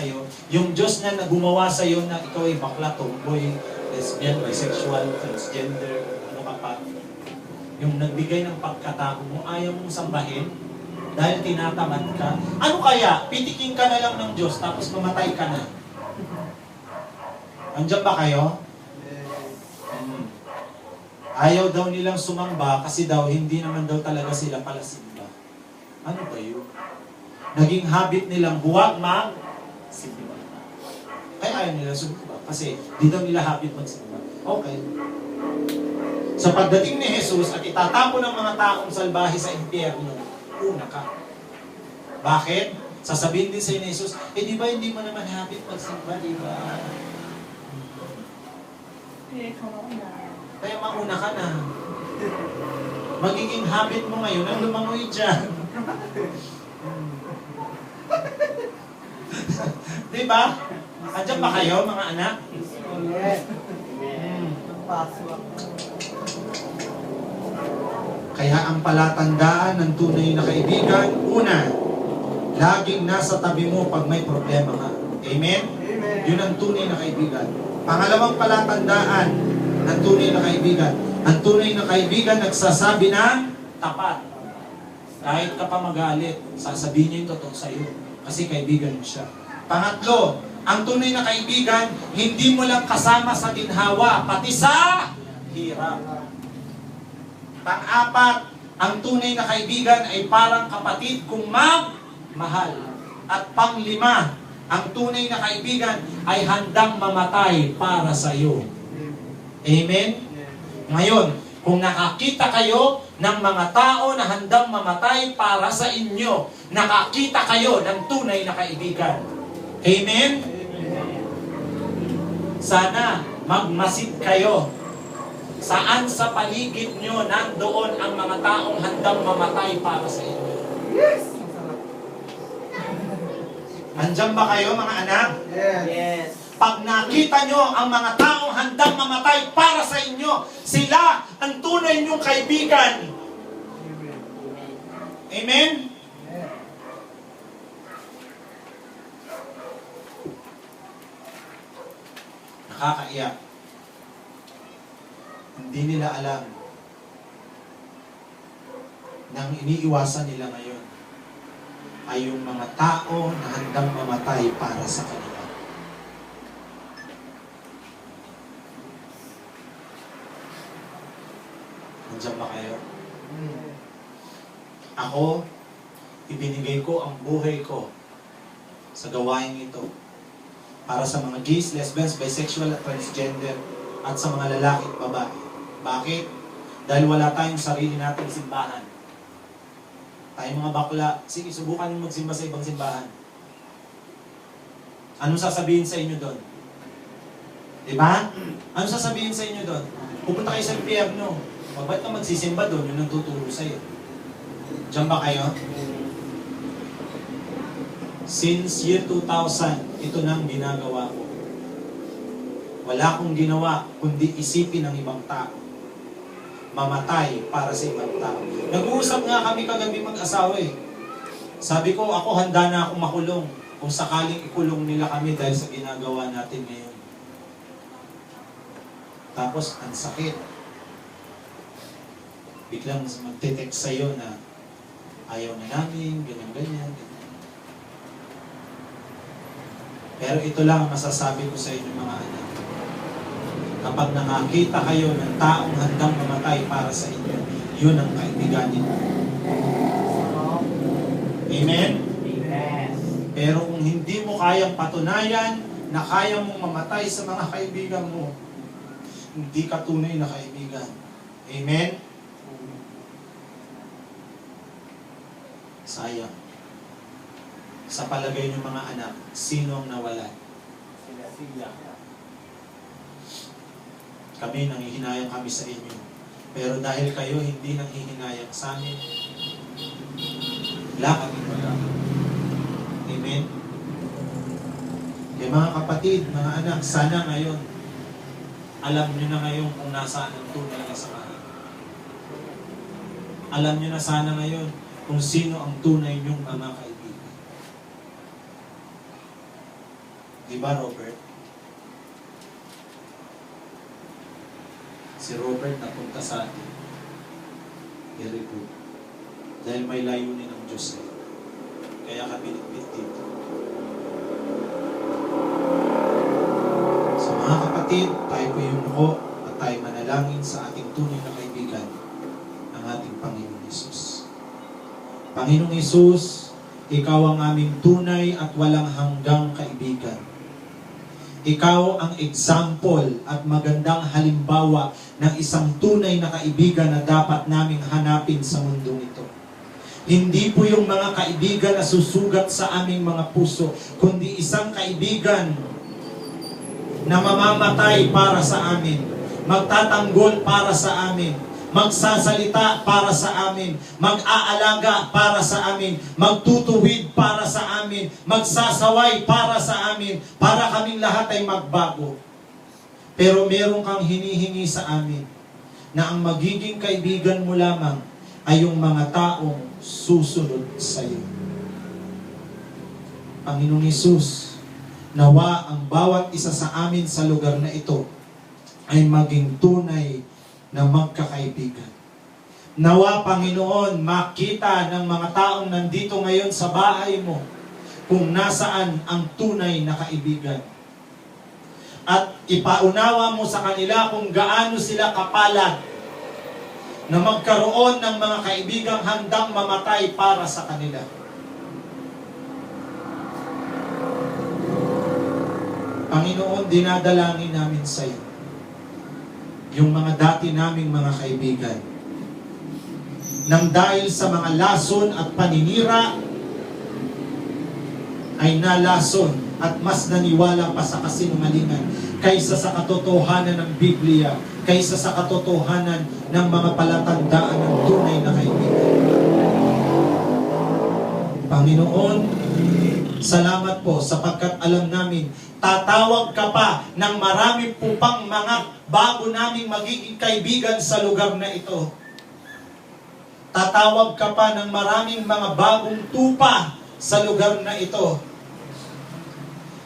sa'yo, yung Diyos na gumawa sa'yo na ikaw ay bakla, tomboy, lesbian, bisexual, transgender, ano ka pa, yung nagbigay ng pagkatao mo, ayaw mong sambahin dahil tinatamad ka. Ano kaya? Pitikin ka na lang ng Diyos tapos mamatay ka na. Andiyan ba kayo? Hmm. Ayaw daw nilang sumamba kasi daw hindi naman daw talaga sila pala simba. Ano ba yun? Naging habit nilang huwag mag simba. Ay ayaw nila sumamba kasi di daw nila habit magsimba. Okay. Sa pagdating ni Jesus at itatapon ng mga taong salbahe sa impyerno, una ka. Bakit? Sasabihin din sa ni Jesus, eh di ba hindi mo naman habit magsimba, di ba? Kaya mauna ka na. Magiging habit mo ngayon ang lumangoy dyan. Di ba? Andiyan ba kayo, mga anak? Hmm. Kaya ang palatandaan ng tunay na kaibigan, una, laging nasa tabi mo pag may problema ka. Amen? Yun ang tunay na kaibigan. Pangalawang palatandaan ng tunay na kaibigan. Ang tunay na kaibigan nagsasabi ng tapat. Kahit ka pa magalit, sasabihin niya yung totoo sa'yo. Kasi kaibigan mo siya. Pangatlo, ang tunay na kaibigan, hindi mo lang kasama sa ginhawa, pati sa hirap. Pang-apat, ang tunay na kaibigan ay parang kapatid kung magmahal. At panglima, ang tunay na kaibigan ay handang mamatay para sa iyo. Amen? Ngayon, kung nakakita kayo ng mga tao na handang mamatay para sa inyo, nakakita kayo ng tunay na kaibigan. Amen? Sana magmasid kayo Saan sa paligid nyo nandoon ang mga taong handang mamatay para sa inyo? Andyan ba kayo mga anak? Yes. Pag nakita nyo ang mga taong handang mamatay para sa inyo, sila ang tunay nyong kaibigan. Amen? Nakakaiyak. Hindi nila alam nang iniiwasan nila ngayon ay yung mga tao na handang mamatay para sa kanila. Nandiyan ba kayo? Ako, ibinigay ko ang buhay ko sa gawain ito para sa mga gays, lesbians, bisexual at transgender at sa mga lalaki at babae. Bakit? Dahil wala tayong sarili nating simbahan. Tayo mga bakla, sige, subukan mo magsimba sa ibang simbahan. Anong sasabihin sa inyo doon? Diba? Anong sasabihin sa inyo doon? Pupunta kayo sa impyerno. O, ba't ka magsisimba doon? Yun ang tuturo sa'yo. Diyan ba kayo? Since year 2000, ito na ang ginagawa ko. Wala akong ginawa kundi isipin ng ibang tao. Mamatay para sa ibang tao. Nag-uusap nga kami kagabi mag-asawa eh. Sabi ko, ako handa na akong makulong kung sakaling ikulong nila kami dahil sa ginagawa natin ngayon. Tapos, ang sakit. Biglang magte-text sa'yo na ayaw na namin, ganyan-ganyan. Pero ito lang ang masasabi ko sa inyo mga anak. Kapag nakakita kayo ng taong handang mamatay para sa inyo, yun ang kaibigan ninyo. Amen? Amen. Pero kung hindi mo kayang patunayan na kaya mong mamatay sa mga kaibigan mo, hindi ka tunay na kaibigan. Amen? Sayang. Sa palagay ng mga anak, sino ang nawala? Sila sila. Kami, nangihinayang kami sa inyo. Pero dahil kayo hindi nanghihinayang sa amin, wala kami wala. Amen? Kaya mga kapatid, mga anak, sana ngayon, alam nyo na ngayon kung nasaan ang tunay na samahan. Alam nyo na sana ngayon kung sino ang tunay nyong mga kaibigan. Di ba, Robert? Si Robert napunta sa atin. Very good. Dahil may layunin ng Diyos eh. Kaya kami nagpit dito. So mga kapatid, tayo po yung nuko at tayo manalangin sa ating tunay na kaibigan, ang ating Panginoong Isus. Panginoong Isus, Ikaw ang aming tunay at walang hanggang kaibigan. Ikaw ang example at magandang halimbawa ng isang tunay na kaibigan na dapat naming hanapin sa mundong ito. Hindi po yung mga kaibigan na susugat sa aming mga puso, kundi isang kaibigan na mamamatay para sa amin, magtatanggol para sa amin, magsasalita para sa amin, mag-aalaga para sa amin, magtutuwid para sa amin, magsasaway para sa amin, para kaming lahat ay magbago. Pero meron kang hinihingi sa amin na ang magiging kaibigan mo lamang ay yung mga taong susunod sa iyo. Panginoong Isus, nawa ang bawat isa sa amin sa lugar na ito ay maging tunay na magkakaibigan. Nawa, Panginoon, makita ng mga taong nandito ngayon sa bahay mo kung nasaan ang tunay na kaibigan. At ipaunawa mo sa kanila kung gaano sila kapalad na magkaroon ng mga kaibigang handang mamatay para sa kanila. Panginoon, dinadalangin namin sa iyo yung mga dati naming mga kaibigan. Nang dahil sa mga lason at paninira, ay nalason at mas naniwala pa sa kasinungalingan kaysa sa katotohanan ng Biblia, kaysa sa katotohanan ng mga palatandaan ng tunay na kaibigan. Panginoon, salamat po sapagkat alam namin, tatawag ka pa ng marami po pang mga bago naming magiging kaibigan sa lugar na ito. Tatawag ka pa ng maraming mga bagong tupa sa lugar na ito.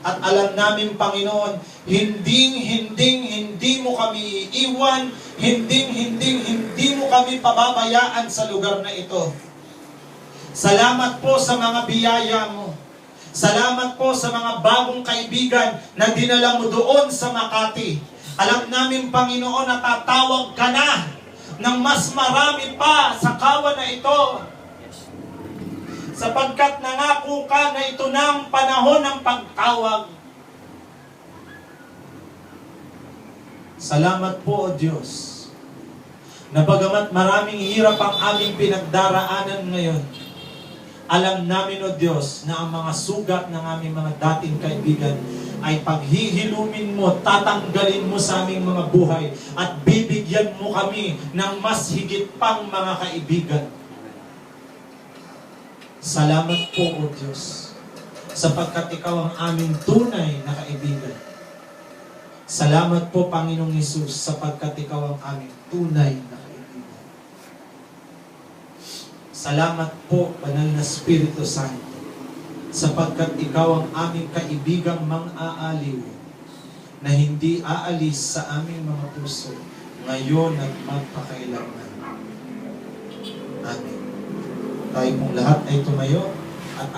At alam namin, Panginoon, hinding, hinding, hindi mo kami iiwan, hinding, hinding, hindi mo kami pababayaan sa lugar na ito. Salamat po sa mga biyaya mo. Salamat po sa mga bagong kaibigan na dinala mo doon sa Makati. Alam namin, Panginoon, na tatawag ka na ng mas marami pa sa kawan na ito. Sapagkat nangako ka na ito ang panahon ng pagtawag. Salamat po, O Diyos, na bagamat maraming hirap ang aming pinagdaraanan ngayon, alam namin, O Diyos, na ang mga sugat ng aming mga dating kaibigan ay paghihilumin mo, tatanggalin mo sa aming mga buhay at bibigyan mo kami ng mas higit pang mga kaibigan. Salamat po, O Diyos, sapagkat Ikaw ang aming tunay na kaibigan. Salamat po, Panginoong Yesus, sapagkat Ikaw ang aming tunay na kaibigan. Salamat po, Banal na Espiritu Santo, sapagkat Ikaw ang aming kaibigang mang-aaliw na hindi aalis sa aming mga puso ngayon at magpakailanman. Amen. Tayo pong lahat ay tumayo at